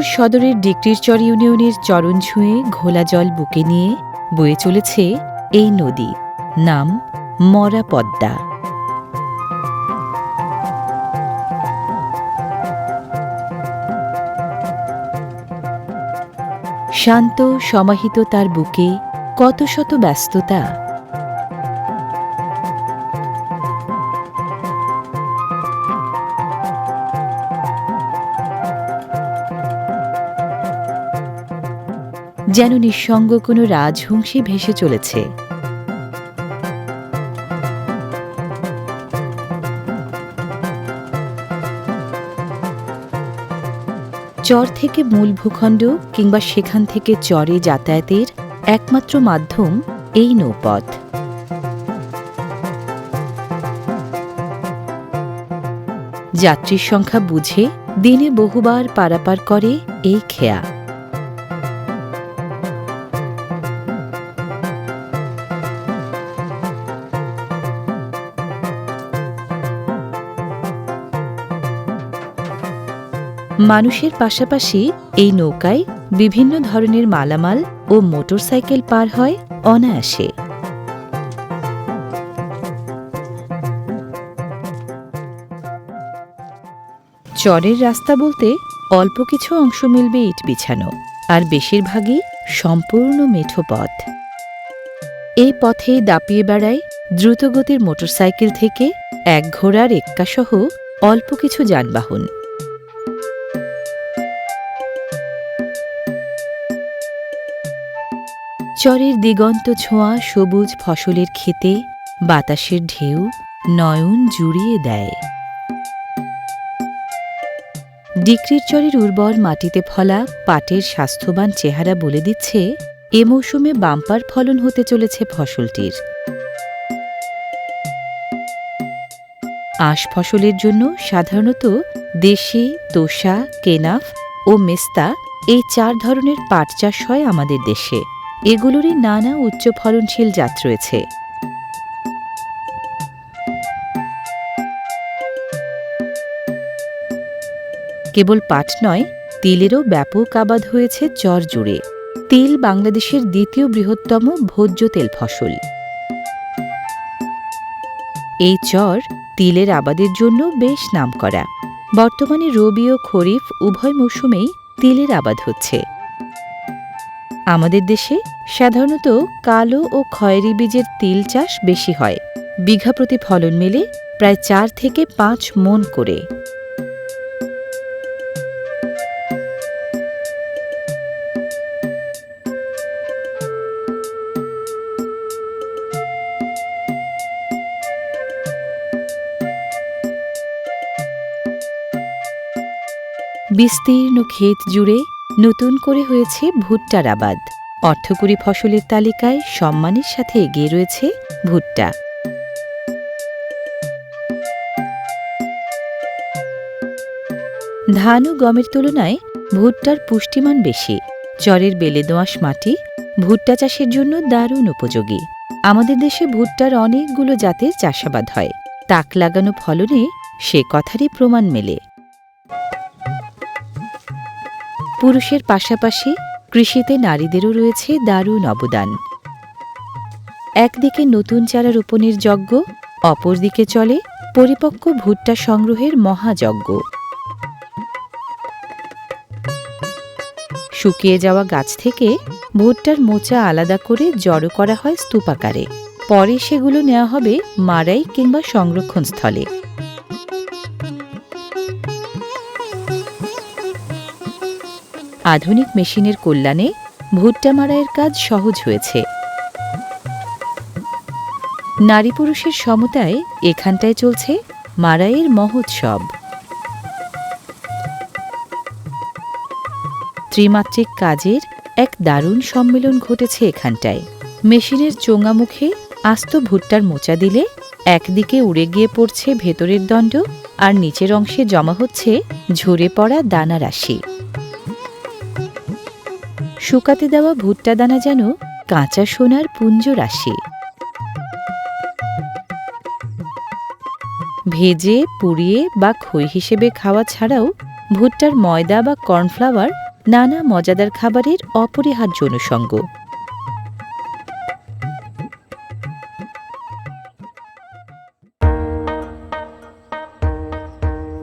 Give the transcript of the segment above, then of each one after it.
ফরিদপুর সদরের ডিকরিরচর ইউনিয়নের চরণ ছুঁয়ে ঘোলা জল বুকে নিয়ে বয়ে চলেছে এই নদী, নাম মরা পদ্মা শান্ত সমাহিত তার বুকে কত শত ব্যস্ততা যেন নিঃসঙ্গ কোনো রাজহংসী ভেসে চলেছে। চর থেকে মূল ভূখণ্ড কিংবা সেখান থেকে চরে যাতায়াতের একমাত্র মাধ্যম এই নৌপথ। যাত্রীর সংখ্যা বুঝে দিনে বহুবার পারাপার করে এই খেয়া। মানুষের পাশাপাশি এই নৌকায় বিভিন্ন ধরনের মালামাল ও মোটরসাইকেল পার হয় অনায়াসে। চরের রাস্তা বলতে অল্প কিছু অংশ মিলবে ইট বিছানো, আর বেশিরভাগই সম্পূর্ণ মেঠো পথ। এই পথে দাপিয়ে বেড়ায় দ্রুতগতির মোটরসাইকেল থেকে এক ঘোড়ার এক্কাসহ অল্প কিছু যানবাহন। চরের দিগন্ত ছোঁয়া সবুজ ফসলের ক্ষেতে, বাতাসের ঢেউ, নয়ন জুড়িয়ে দেয়। ডিক্রির চরের উর্বর মাটিতে ফলা পাটের স্বাস্থ্যবান চেহারা বলে দিচ্ছে, এ মৌসুমে বাম্পার ফলন হতে চলেছে ফসলটির। আঁশ ফসলের জন্য সাধারণত দেশি, তোষা, কেনাফ ও মেস্তা এই চার ধরনের পাট চাষ হয় আমাদের দেশে। এগুলোরই নানা উচ্চ ফলনশীল জাত রয়েছে। কেবল পাট নয়, তিলেরও ব্যাপক আবাদ হয়েছে চর জুড়ে। তিল বাংলাদেশের দ্বিতীয় বৃহত্তম ভোজ্য তেল ফসল। এই চর তিলের আবাদের জন্য বেশ নামকরা। বর্তমানে রবি ও খরিফ উভয় মৌসুমেই তিলের আবাদ হচ্ছে। আমাদের দেশে সাধারণত কালো ও খয়েরি বীজের তিল চাষ বেশি হয়। বিঘা প্রতি ফলন মেলে প্রায় চার থেকে পাঁচ মন করে। বিস্তীর্ণ ক্ষেত জুড়ে নতুন করে হয়েছে ভুট্টার আবাদ। অর্থকরী ফসলের তালিকায় সম্মানের সাথে এগিয়ে রয়েছে ভুট্টা। ধান ও গমের তুলনায় ভুট্টার পুষ্টিমান বেশি। চরের বেলে দোঁয়াশ মাটি ভুট্টা চাষের জন্য দারুণ উপযোগী। আমাদের দেশে ভুট্টার অনেকগুলো জাতের চাষাবাদ হয়। তাক লাগানো ফলনে সে কথারই প্রমাণ মেলে। পুরুষের পাশাপাশি কৃষিতে নারীদেরও রয়েছে দারুণ অবদান। একদিকে নতুন চারা রোপণের যজ্ঞ, অপরদিকে চলে পরিপক্ক ভুট্টা সংগ্রহের মহাযজ্ঞ। শুকিয়ে যাওয়া গাছ থেকে ভুট্টার মোচা আলাদা করে জড়ো করা হয় স্তূপাকারে। পরে সেগুলো নেওয়া হবে মারাই কিংবা সংরক্ষণ আধুনিক মেশিনের কল্যাণে ভুট্টা মারাইয়ের কাজ সহজ হয়েছে। নারী পুরুষের সমতায় এখানটায় চলছে মারাইয়ের মহোৎসব। ত্রিমাত্রিক কাজের এক দারুণ সম্মেলন ঘটেছে এখানটায়। মেশিনের চোঙা মুখে আস্ত ভুট্টার মোচা দিলে একদিকে উড়ে গিয়ে পড়ছে ভেতরের দণ্ড আর নিচের অংশে জমা হচ্ছে ঝরে পড়া দানা রাশি। শুকাতে দেওয়া ভুট্টা দানা যেন কাঁচা সোনার পুঞ্জ রাশি। ভেজে, পুড়িয়ে বা খই হিসেবে খাওয়া ছাড়াও ভুট্টার ময়দা বা কর্নফ্লাওয়ার নানা মজাদার খাবারের অপরিহার্য অনুষঙ্গ।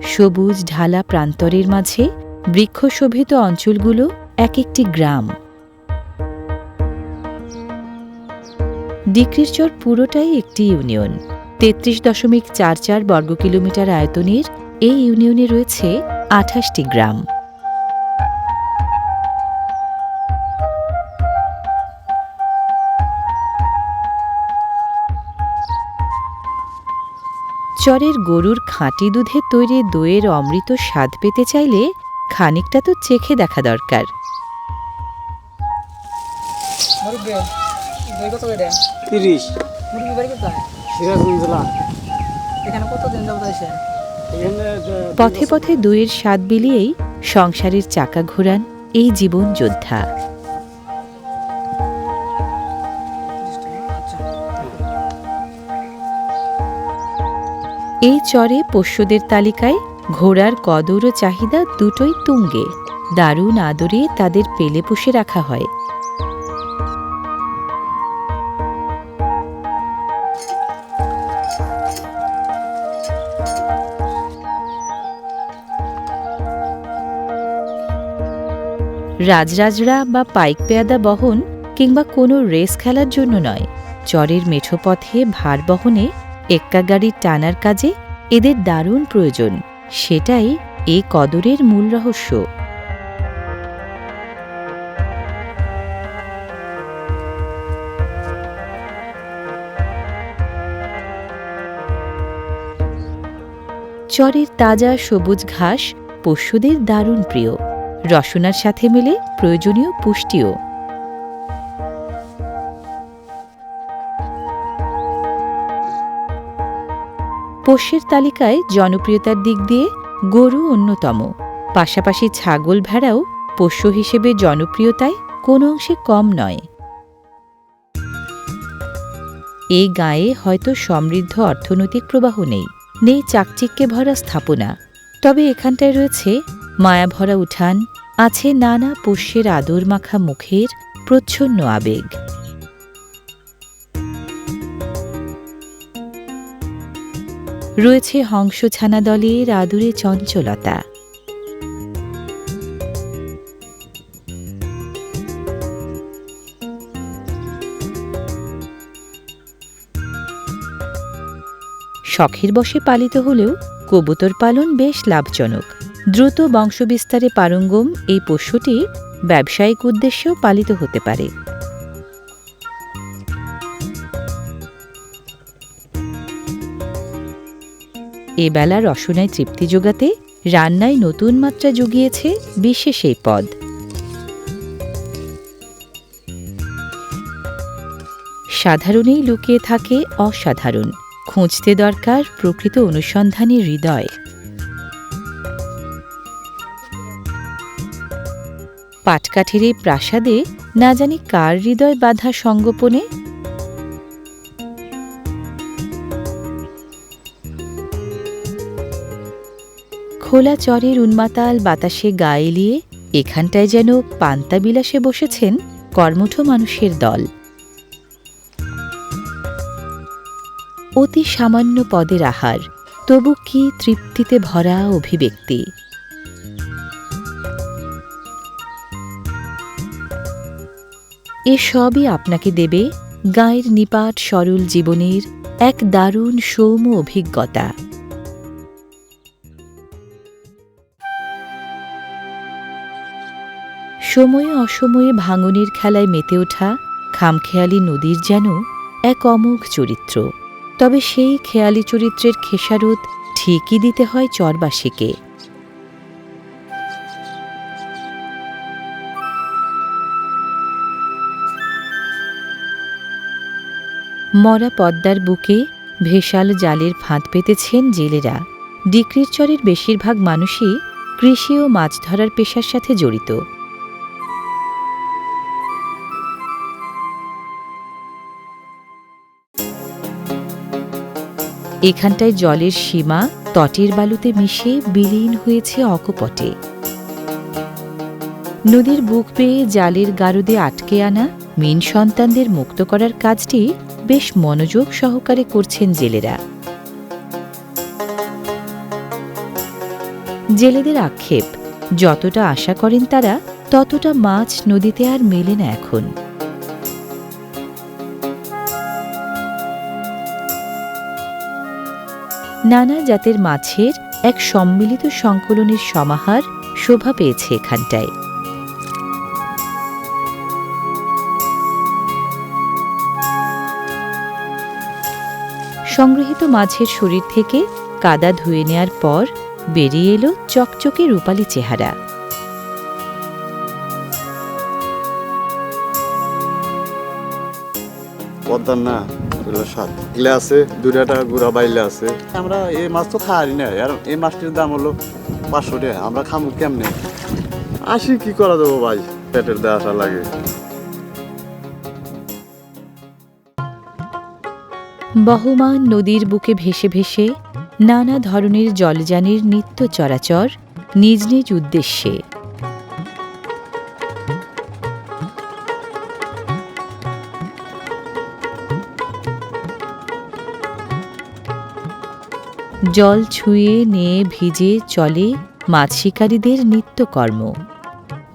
সবুজ ঢালা প্রান্তরের মাঝে বৃক্ষশোভিত অঞ্চলগুলো এক একটি গ্রাম। ডিক্রির চর পুরোটাই একটি ইউনিয়ন। তেত্রিশ দশমিক চার চার বর্গ কিলোমিটার আয়তনের এই ইউনিয়নে রয়েছে আঠাশটি গ্রাম। চরের গরুর খাঁটি দুধে তৈরি দইয়ের অমৃত স্বাদ পেতে চাইলে খানিকটা তো চেখে দেখা দরকার। দই কত করে তিরিশ। মুরব্বী বাড়ি কোথায়? সিরাজগঞ্জ জেলা। এখানে কতদিন যাবত আছেন পথে পথে দইয়ের স্বাদ বিলিয়েই সংসারের চাকা ঘোরান এই জীবন যোদ্ধা। এই চরে পোষ্যদের তালিকায় ঘোড়ার কদর ও চাহিদা দুটোই তুঙ্গে। দারুণ আদরে তাদের পেলে পুষে রাখা হয়। রাজরাজরা বা পাইক পেয়াদা বহন কিংবা কোনো রেস খেলার জন্য নয়। চরের মেঠো পথে ভার বহনে এক্কা গাড়ির টানার কাজে এদের দারুণ প্রয়োজন। সেটাই এ কদরের মূল রহস্য। চরের তাজা সবুজ ঘাস পশুদের দারুণ প্রিয়। রসনার সাথে মেলে প্রয়োজনীয় পুষ্টিও। পোষ্যের তালিকায় জনপ্রিয়তার দিক দিয়ে গরু অন্যতম। পাশাপাশি ছাগল ভেড়াও পোষ্য হিসেবে জনপ্রিয়তায় কোনো অংশে কম নয়। এই গায়ে হয়তো সমৃদ্ধ অর্থনৈতিক প্রবাহ নেই নেই চাকচিক্যে ভরা স্থাপনা। তবে এখানটায় রয়েছে মায়াভরা উঠান আছে নানা পোষ্যের আদর মাখা মুখের প্রচ্ছন্ন আবেগ। রয়েছে হংস ছানা দলের আদুরে চঞ্চলতা। শখের বশে পালিত হলেও কবুতর পালন বেশ লাভজনক। দ্রুত বংশবিস্তারে পারঙ্গম এই পশুটি ব্যবসায়িক উদ্দেশ্যেও পালিত হতে পারে। এবেলা রসনায় তৃপ্তি যোগাতে রান্নায় নতুন মাত্রা জুগিয়েছে বিশেষ এই পদ। সাধারণেই লুকিয়ে থাকে অসাধারণ, খুঁজতে দরকার প্রকৃত অনুসন্ধানী হৃদয়। পাটকাঠের এই প্রাসাদে না জানি কার হৃদয় বাধা সঙ্গোপনে খোলা চরের উন্মাতাল বাতাসে গা এলিয়ে এখানটায় যেন পান্তা বিলাসে বসেছেন কর্মঠ মানুষের দল। অতি সামান্য পদের আহার, তবু কি তৃপ্তিতে ভরা অভিব্যক্তি? এ সবই আপনাকে দেবে গায়ের নিপাট সরল জীবনের এক দারুণ সৌম অভিজ্ঞতা। সময়ে অসময়ে ভাঙনের খেলায় মেতে ওঠা খামখেয়ালি নদীর যেন এক অমোঘ চরিত্র। তবে সেই খেয়ালি চরিত্রের খেসারত ঠিকই দিতে হয় চরবাসীকে। মরা পদ্মার বুকে ভেসাল জালের ফাঁদ পেতেছেন জেলেরা। ডিক্রির চরের বেশিরভাগ মানুষই কৃষি ও মাছ ধরার পেশার সাথে জড়িত। এখানটায় জলের সীমা তটের বালুতে মিশে বিলীন হয়েছে অকপটে। নদীর বুক পেয়ে জালের গারদে আটকে আনা মিন সন্তানদের মুক্ত করার কাজটি বেশ মনোযোগ সহকারে করছেন জেলেরা। জেলেদের আক্ষেপ, যতটা আশা করেন তারা, ততটা মাছ নদীতে আর মেলে না এখন। নানা জাতের মাছের এক সম্মিলিত সংকলনের সমাহার শোভা পেয়েছে এখানটায়। সংগৃহীত মাছের শরীর থেকে কাদা ধুয়ে নেয়ার পর বেরিয়ে এলো চকচকে রূপালি চেহারা। পদ্মার না স্বাদ এগুলো আছে দুটাটা গুড়া বাইলে আছে। আমরা এই মাছ তো খাই না আর এই মাছটির দাম হলো পাঁচশো টাকা। আমরা খামু কেমনে? আসি কি করা দেবো ভাই? পেটের দেওয়া লাগে। বহমান নদীর বুকে ভেসে ভেসে নানা ধরনের জলযানের নিত্য চরাচর নিজ নিজ উদ্দেশ্যে। জল ছুঁয়ে নিয়ে ভিজে চলে মাছ শিকারীদের নিত্যকর্ম।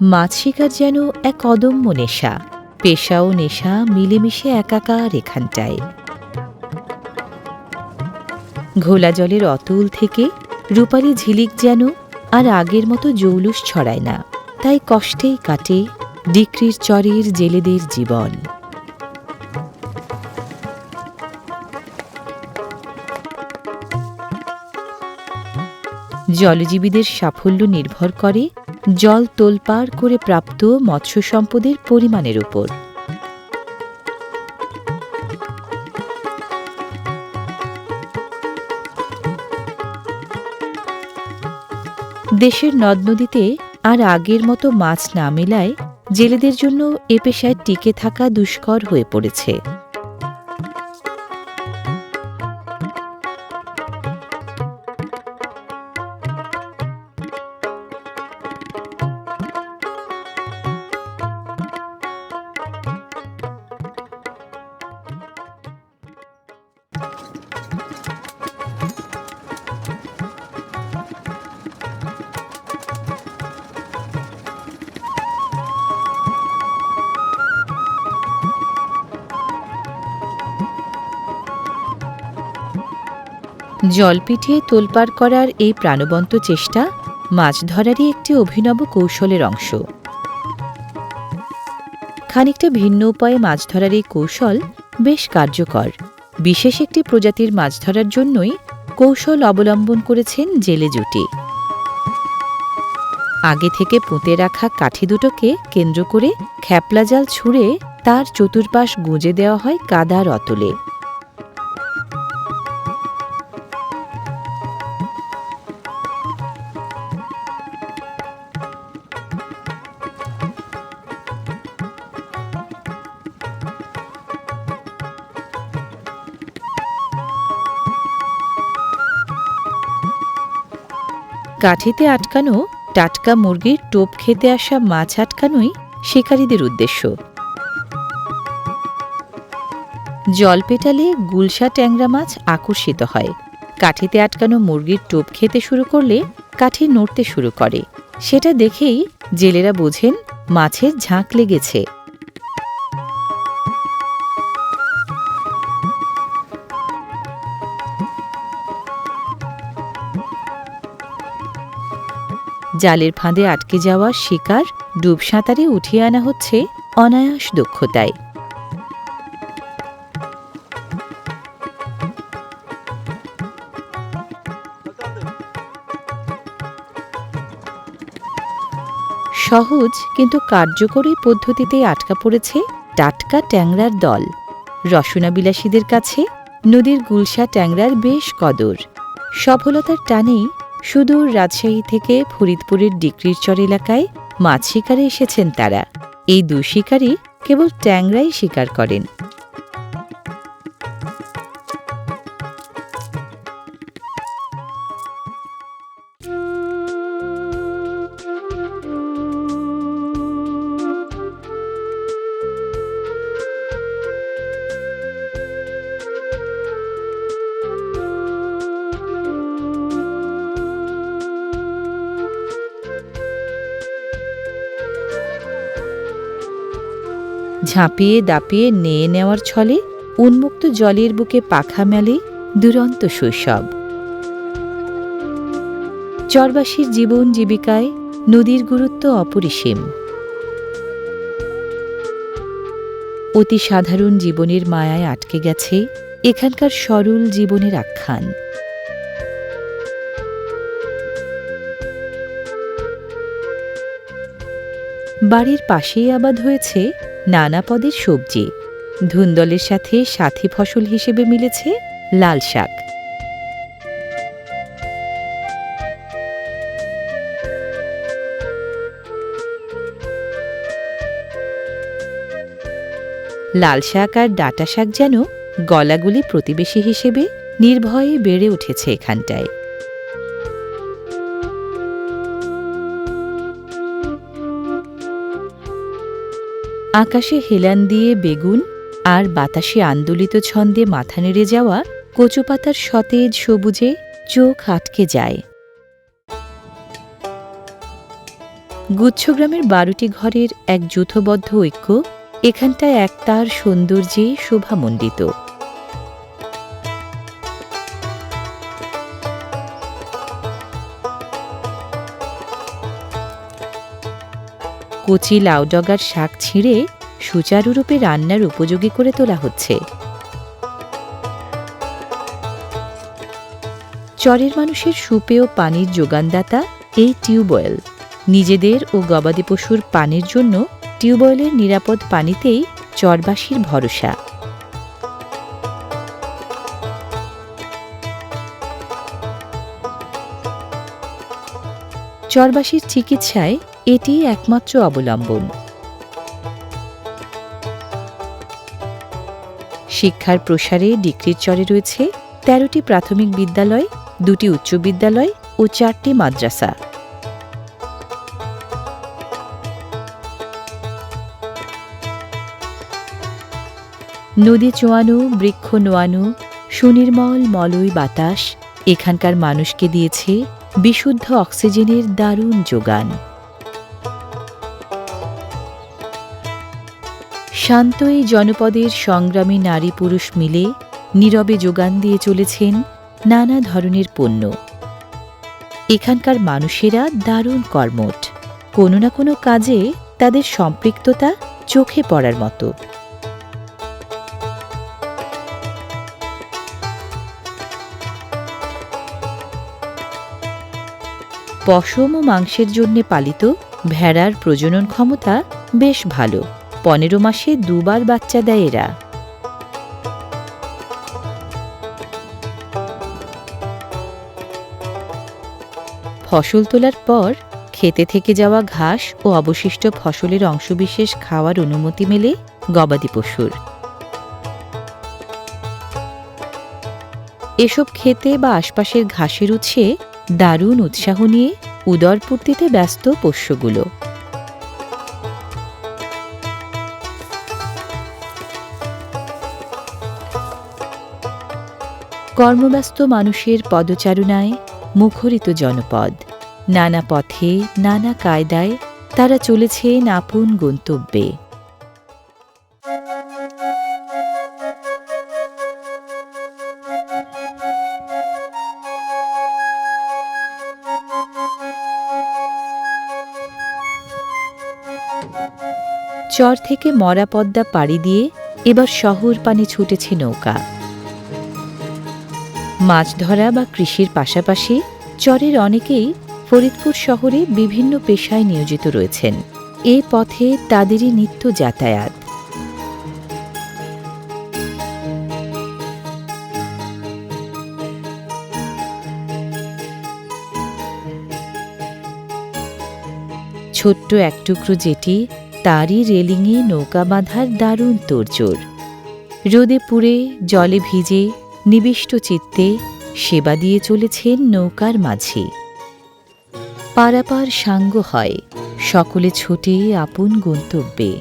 মাছ শিকার যেন এক অদম্য নেশা, পেশা ও নেশা মিলেমিশে একাকার এখানটায়। ঘোলা জলের অতুল থেকে রূপালি ঝিলিক যেন আর আগের মতো জৌলুস ছড়ায় না। তাই কষ্টেই কাটে ডিক্রির চরের জেলেদের জীবন। জলজীবীদের সাফল্য নির্ভর করে জল তোলপাড় করে প্রাপ্ত মৎস্য সম্পদের পরিমাণের উপর। দেশের নদ নদীতে আর আগের মতো মাছ না মেলায় জেলেদের জন্য এ পেশায় টিকে থাকা দুষ্কর হয়ে পড়েছে। জল পিটিয়ে তোলপাড় করার এই প্রাণবন্ত চেষ্টা মাছ ধরারই একটি অভিনব কৌশলের অংশ। খানিকটা ভিন্ন উপায়ে মাছ ধরার এই কৌশল বেশ কার্যকর। বিশেষ একটি প্রজাতির মাছ ধরার জন্যই কৌশল অবলম্বন করেছেন জেলে জুটি। আগে থেকে পুঁতে রাখা কাঠি দুটোকে কেন্দ্র করে খ্যাপলা জাল ছুঁড়ে তার চতুর্পাশ গুঁজে দেওয়া হয় কাদার অতলে কাঠিতে আটকানো টাটকা মুরগির টোপ খেতে আসা মাছ আটকানোই শিকারীদের উদ্দেশ্য। জল পেটালে গুলশা ট্যাংরা মাছ আকর্ষিত হয়। কাঠিতে আটকানো মুরগির টোপ খেতে শুরু করলে কাঠি নড়তে শুরু করে। সেটা দেখেই জেলেরা বোঝেন, মাছের ঝাঁক লেগেছে। জালের ফাঁদে আটকে যাওয়া শিকার ডুব সাঁতারে উঠিয়ে আনা হচ্ছে অনায়াস দক্ষতায়। সহজ কিন্তু কার্যকরী পদ্ধতিতে আটকা পড়েছে টাটকা ট্যাংরার দল। রসনাবিলাসীদের কাছে নদীর গুলশা ট্যাংরার বেশ কদর। সফলতার টানেই সুদূর রাজশাহী থেকে ফরিদপুরের ডিক্রির চর এলাকায় মাছ শিকারে এসেছেন তারা। এই দুই শিকারী কেবল ট্যাংরাই শিকার করেন। ঝাঁপিয়ে দাপিয়ে নেয়ে নেওয়ার ছলে উন্মুক্ত জলের বুকে পাখা মেলে দুরন্ত শৈশব। চরবাসীর জীবন জীবিকায় নদীর গুরুত্ব অপরিসীম। অতি সাধারণ জীবনের মায়ায় আটকে গেছে এখানকার সরল জীবনের আখ্যান। বাড়ির পাশেই আবাদ হয়েছে নানা পদের সবজি। ধুন্দলের সাথে সাথী ফসল হিসেবে মিলেছে লাল শাক। লাল শাক আর ডাটা শাক যেন গলাগুলি প্রতিবেশী হিসেবে নির্ভয়ে বেড়ে উঠেছে এখানটায়। আকাশে হেলান দিয়ে বেগুন আর বাতাসে আন্দোলিত ছন্দে মাথা নেড়ে যাওয়া কচুপাতার সতেজ সবুজে চোখ আটকে যায়। গুচ্ছগ্রামের বারোটি ঘরের এক যুথবদ্ধ ঐক্য এখানটায় এক তার সৌন্দর্যে শোভামণ্ডিত। কচি লাউডগার শাক ছিঁড়ে সুচারুরূপে রান্নার উপযোগী করে তোলা হচ্ছে। চরের মানুষের সুপেয় পানির যোগানদাতা এই টিউবওয়েল নিজেদের ও গবাদি পশুর পানির জন্য টিউবওয়েলের নিরাপদ পানিতেই চরবাসীর ভরসা। চরবাসীর চিকিৎসায় এটি একমাত্র অবলম্বন। শিক্ষার প্রসারে ডিগ্রির চরে রয়েছে তেরোটি প্রাথমিক বিদ্যালয়, দুটি উচ্চ বিদ্যালয় ও চারটি মাদ্রাসা। নদী চোয়ানো, বৃক্ষ নোয়ানো, সুনির্মল মলয় বাতাস এখানকার মানুষকে দিয়েছে বিশুদ্ধ অক্সিজেনের দারুণ যোগান। শান্ত এই জনপদের সংগ্রামী নারী পুরুষ মিলে নীরবে যোগান দিয়ে চলেছেন নানা ধরনের পণ্য। এখানকার মানুষেরা দারুণ কর্মঠ। কোনো না কোনো কাজে তাদের সম্পৃক্ততা চোখে পড়ার মতো। পশম ও মাংসের জন্য পালিত ভেড়ার প্রজনন ক্ষমতা বেশ ভালো। পনেরো মাসে দুবার বাচ্চা দেয় এরা। ফসল তোলার পর খেতে থেকে যাওয়া ঘাস ও অবশিষ্ট ফসলের অংশবিশেষ খাওয়ার অনুমতি মেলে গবাদি পশুর। এসব খেতে বা আশপাশের ঘাসের উৎসে দারুণ উৎসাহ নিয়ে উদরপূর্তিতে ব্যস্ত পোষ্যগুলো কর্মব্যস্ত মানুষের পদচারণায় মুখরিত জনপদ। নানা পথে, নানা কায়দায় তারা চলেছে নাপুন গন্তব্যে। চর থেকে মরা পদ্মা পাড়ি দিয়ে এবার শহর পানে ছুটেছে নৌকা। মাছ ধরা বা কৃষির পাশাপাশি চরের অনেকেই ফরিদপুর শহরে বিভিন্ন পেশায় নিয়োজিত রয়েছেন। এ পথে তাদেরই নিত্য যাতায়াত। ছোট্ট এক টুকরো যেটি তারই রেলিংয়ে নৌকা বাঁধার দারুণ তোড়জোড়। রোদে পুড়ে জলে ভিজে নিবিষ্ট চিত্তে সেবা দিয়ে চলেছেন নৌকার মাঝে। পারাপার সাঙ্গ হয়, সকলে ছোটে আপন গন্তব্যে।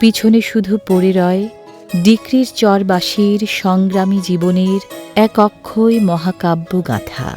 পিছনে শুধু পড়ে রয়, ডিক্রির চরবাসীর সংগ্রামী জীবনের এক অক্ষয় মহাকাব্য গাথা